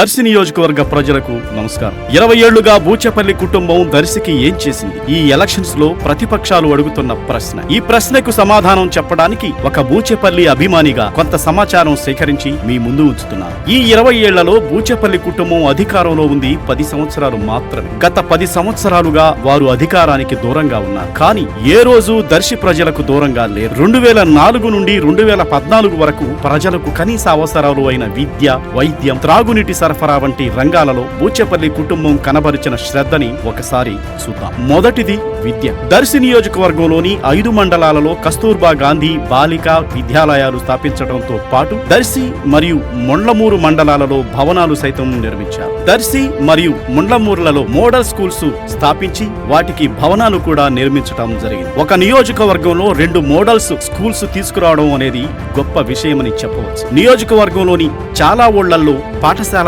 దర్శి నియోజకవర్గ ప్రజలకు నమస్కారం. ఇరవై ఏళ్ళుగా బూచపల్లి కుటుంబం దర్శికి ఏం చేసింది? ఈ ఎలక్షన్స్లో ప్రతిపక్షాలు అడుగుతున్న ప్రశ్న. ఈ ప్రశ్నకు సమాధానం చెప్పడానికి ఒక బూచేపల్లి అభిమానిగా కొంత సమాచారం సేకరించి మీ ముందు ఉంచుతున్నాను ఈ ఇరవై ఏళ్ళలో బూచేపల్లి కుటుంబం అధికారంలో ఉంది పది సంవత్సరాలు మాత్రమే. గత పది సంవత్సరాలుగా వారు అధికారానికి దూరంగా ఉన్నారు. కానీ ఏ రోజు దర్శి ప్రజలకు దూరంగా లేరు రెండు వేల నాలుగు నుండి రెండు వేల పద్నాలుగు వరకు ప్రజలకు కనీస అవసరాలు అయిన విద్య వైద్యం త్రాగునీటి సరఫరా వంటి రంగాలలో బూచెపల్లి కుటుంబం కనబరిచిన శ్రద్ధని ఒకసారి చూద్దాం. మొదటిది విద్య. దర్శి నియోజకవర్గంలోని ఐదు మండలాలలో కస్తూర్బా గాంధీ బాలికా విద్యాలయాలు స్థాపించడంతో పాటు దర్శి మరియు మొండ్లమూరు మండలాలలో భవనాలు సైతం నిర్మించారు. దర్శి మరియు ముండ్లమూరులలో మోడల్ స్కూల్స్ స్థాపించి వాటికి భవనాలు కూడా నిర్మించడం జరిగింది. ఒక నియోజకవర్గంలో రెండు మోడల్స్ స్కూల్స్ తీసుకురావడం అనేది గొప్ప విషయమని చెప్పవచ్చు. నియోజకవర్గంలోని చాలా ఊళ్ళల్లో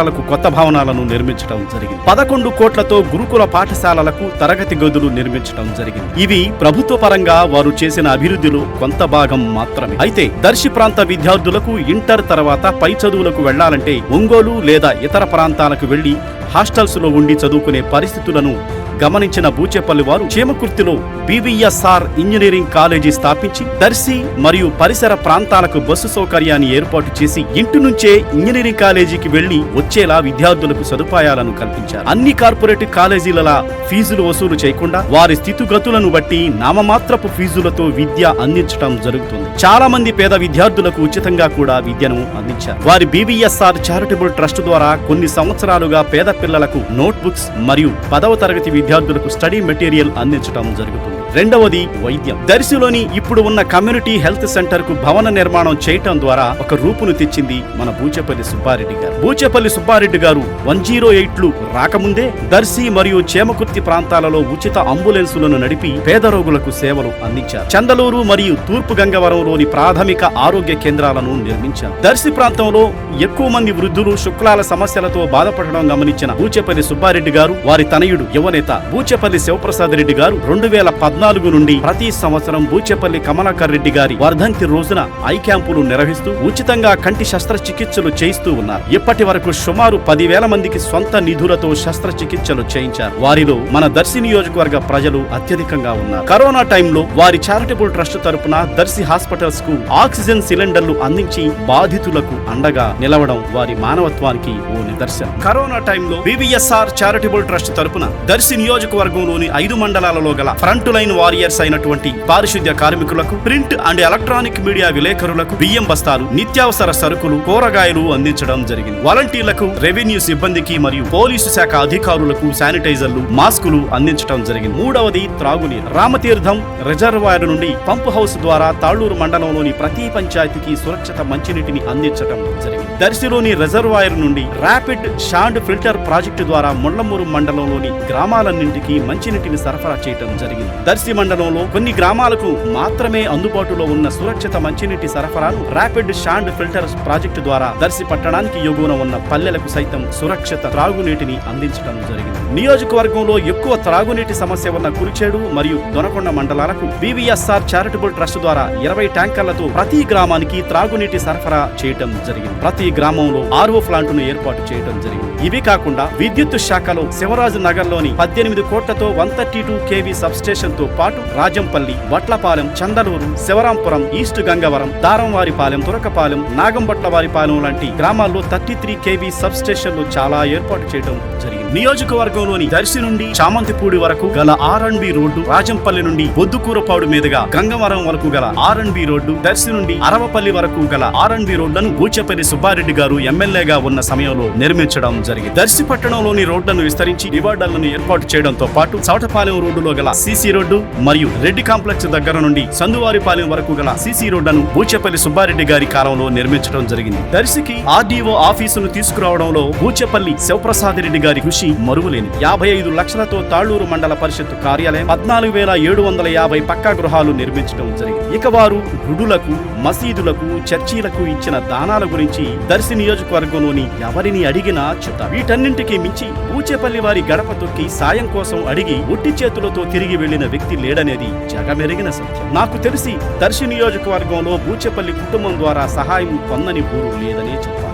పాఠశాలకు కొత్త భవనాలను నిర్మించడం జరిగింది. పదకొండు కోట్లతో గురుకుల పాఠశాలలకు తరగతి గదులు నిర్మించడం జరిగింది. ఇవి ప్రభుత్వ పరంగా వారు చేసిన అభివృద్ధిలో కొంత భాగం మాత్రమే. అయితే దర్శి ప్రాంత విద్యార్థులకు ఇంటర్ తర్వాత పై చదువులకు వెళ్ళాలంటే ఒంగోలు లేదా ఇతర ప్రాంతాలకు వెళ్ళి హాస్టల్స్లో ఉండి చదువుకునే పరిస్థితులను గమనించిన బూచేపల్లి వారు చీమకుర్తిలో బీవీఎస్ఆర్ ఇంజనీరింగ్ కాలేజీ స్థాపించి దర్శి మరియు పరిసర ప్రాంతాలకు బస్సు సౌకర్యాన్ని ఏర్పాటు చేసి ఇంటి నుంచే ఇంజనీరింగ్ కాలేజీకి వెళ్ళి వచ్చేలా విద్యార్థులకు సదుపాయాలను కల్పించారు. అన్ని కార్పొరేట్ కాలేజీల ఫీజులు వసూలు చేయకుండా వారి స్థితిగతులను బట్టి నామమాత్రపు ఫీజులతో విద్య అందించడం జరుగుతుంది. చాలా మంది పేద విద్యార్థులకు ఉచితంగా కూడా విద్యను అందించారు. వారి బీవీఎస్ఆర్ చారిటబుల్ ట్రస్ట్ ద్వారా కొన్ని సంవత్సరాలుగా పేద పిల్లలకు నోట్ బుక్స్ మరియు పదవ తరగతి విద్యార్థులకు స్టడీ మెటీరియల్ అందించడం జరుగుతుంది. రెండవది వైద్యం. దర్శిలోని ఇప్పుడు ఉన్న కమ్యూనిటీ హెల్త్ సెంటర్కు భవన నిర్మాణం చేయటం ద్వారా ఒక రూపును తెచ్చింది మన బూచేపల్లి సుబ్బారెడ్డి గారు. బూచేపల్లి సుబ్బారెడ్డి గారు వన్ జీరో ఎయిట్లు రాకముందే దర్శి మరియు చేమకుర్తి ప్రాంతాలలో ఉచిత అంబులెన్సులను నడిపి పేద రోగులకు సేవలు అందించారు. చందలూరు మరియు తూర్పు గంగవరంలోని ప్రాథమిక ఆరోగ్య కేంద్రాలను నిర్మించారు. దర్శి ప్రాంతంలో ఎక్కువ మంది వృద్ధులు శుక్లాల సమస్యలతో బాధపడడం గమనించిన బూచేపల్లి సుబ్బారెడ్డి గారు వారి తనయుడు యువనేత బూచెపల్లి శివప్రసాద్ రెడ్డి గారు రెండు వేల పద్నాలుగు నుండి ప్రతి సంవత్సరం బూచెపల్లి కమలాకర్ రెడ్డి గారి వర్ధంతి రోజున ఐ క్యాంపులు నిర్వహిస్తూ ఉచితంగా కంటి శస్త్రచికిత్సలు చేయిస్తూ ఉన్నారు. ఇప్పటి వరకు సుమారు పదివేల మందికి సొంత నిధులతో శస్త్రచికిత్సలు చేయించారు. వారిలో మన దర్శి నియోజకవర్గ ప్రజలు అత్యధికంగా ఉన్నారు. కరోనా టైంలో వారి చారిటబుల్ ట్రస్ట్ తరపున దర్శి హాస్పిటల్స్కు ఆక్సిజన్ సిలిండర్లు అందించి బాధితులకు అండగా నిలవడం వారి మానవత్వానికి ఓ నిదర్శనం. కరోనా టైంలో బీవీఎస్ఆర్ చారిటబుల్ ట్రస్ట్ తరపున దర్శి నియోజకవర్గంలోని ఐదు మండలాలలో గల ఫ్రంట్ లైన్ వారియర్స్ అయినటువంటి పారిశుద్ధ్య కార్మికులకు ప్రింట్ అండ్ ఎలక్ట్రానిక్ మీడియా విలేకరులకు బియ్యం బస్తాలు నిత్యావసర సరుకులు కూరగాయలు అందించడం జరిగింది. వాలంటీర్లకు రెవెన్యూ సిబ్బందికి మరియు పోలీసు శాఖ అధికారులకు శానిటైజర్లు మాస్కులు అందించడం జరిగింది. మూడవది త్రాగునీరు. రామతీర్థం రిజర్వాయర్ నుండి పంప్ హౌస్ ద్వారా తాళ్ళూరు మండలంలోని ప్రతి పంచాయతీకి సురక్షిత మంచినీటిని అందించడం జరిగింది. దర్శిలోని రిజర్వాయర్ నుండి ర్యాపిడ్ షాండ్ ఫిల్టర్ ప్రాజెక్టు ద్వారా ముండ్లమూరు మండలంలోని గ్రామాలన్నింటికి మంచినీటిని సరఫరా చేయడం జరిగింది. దర్శి మండలంలో కొన్ని గ్రామాలకు మాత్రమే అందుబాటులో ఉన్న సురక్షిత మంచినీటి సరఫరాను ర్యాపిడ్ షాండ్ ఫిల్టర్ ప్రాజెక్టు ద్వారా దర్శి పట్టణానికి ఎగువన ఉన్న పల్లెలకు సైతం సురక్షిత త్రాగునీటిని అందించడం జరిగింది. నియోజకవర్గంలో ఎక్కువ త్రాగునీటి సమస్య ఉన్న కురిచేడు మరియు దొనకొండ మండలాలకు బీవీఎస్ఆర్ చారిటబుల్ ట్రస్ట్ ద్వారా ఇరవై ట్యాంకర్లతో ప్రతి గ్రామానికి త్రాగునీటి సరఫరా చేయటం జరిగింది. ప్రతి గ్రామంలో ఆర్ఓ ప్లాంట్ను ఏర్పాటు చేయడం జరిగింది. ఇవి కాకుండా విద్యుత్ శాఖలో శివరాజు నగర్లోని పద్దెనిమిది కోట్లతో one thirty two KV sub స్టేషన్తో పాటు రాజంపల్లి వట్లపాలెం చందలూరు శివరాంపురం ఈస్ట్ గంగవరం దారంవారిపాలెం తురకపాలెం నాగంబట్లవారిపాలెం లాంటి గ్రామాల్లో థర్టీ త్రీ కేవీ సబ్ స్టేషన్లు చాలా ఏర్పాటు చేయడం జరిగింది. నియోజకవర్గంలోని దర్శి నుండి చామంతిపూడి వరకు గల R and B road Rajampalli నుండి బొద్దుకూరపాడు మీదుగా గంగవరం వరకు గల R and B road Darsi నుండి అరవపల్లి వరకు గల ఆర్ అండ్ బి రోడ్లను బూచపల్లి సుబ్బారెడ్డి గారు ఎమ్మెల్యేగా ఉన్న సమయంలో నిర్మించడం జరిగింది. దర్శి పట్టణంలోని రోడ్లను విస్తరించి డివైడర్లను ఏర్పాటు చేయడంతో పాటు చౌటపాలెం రోడ్డులో గల సీసీ రోడ్డు మరియు రెడ్డి కాంప్లెక్స్ దగ్గర నుండి సందువారిపాలెం వరకు గల సీసీ రోడ్డును బూచెపల్లి సుబ్బారెడ్డి గారి కాలంలో నిర్మించడం జరిగింది. దర్శికి ఆర్డీఓ ఆఫీసును తీసుకురావడంలో బూచెపల్లి శివప్రసాద్ రెడ్డి గారి కృషి మరువలేని యాభై ఐదు లక్షలతో తాళ్ళూరు మండల పరిషత్ కార్యాలయం పద్నాలుగు వేల ఏడు వందల యాభై పక్కా గృహాలు నిర్మించడం జరిగింది. ఇక వారు గుడులకు మసీదులకు చర్చీలకు ఇచ్చిన దానాల గురించి దర్శి నియోజకవర్గంలోని ఎవరిని అడిగినా చెప్తారు వీటన్నింటికి మించి పూచేపల్లి వారి గడప తొక్కి సాయం కోసం అడిగి ఒట్టి చేతులతో తిరిగి వెళ్ళిన వ్యక్తి లేడనేది జగమెరిగిన సత్యం. నాకు తెలిసి దర్శి నియోజకవర్గంలో బూచేపల్లి కుటుంబం ద్వారా సహాయం పొందని ఊరు లేదనే చెప్పాలి.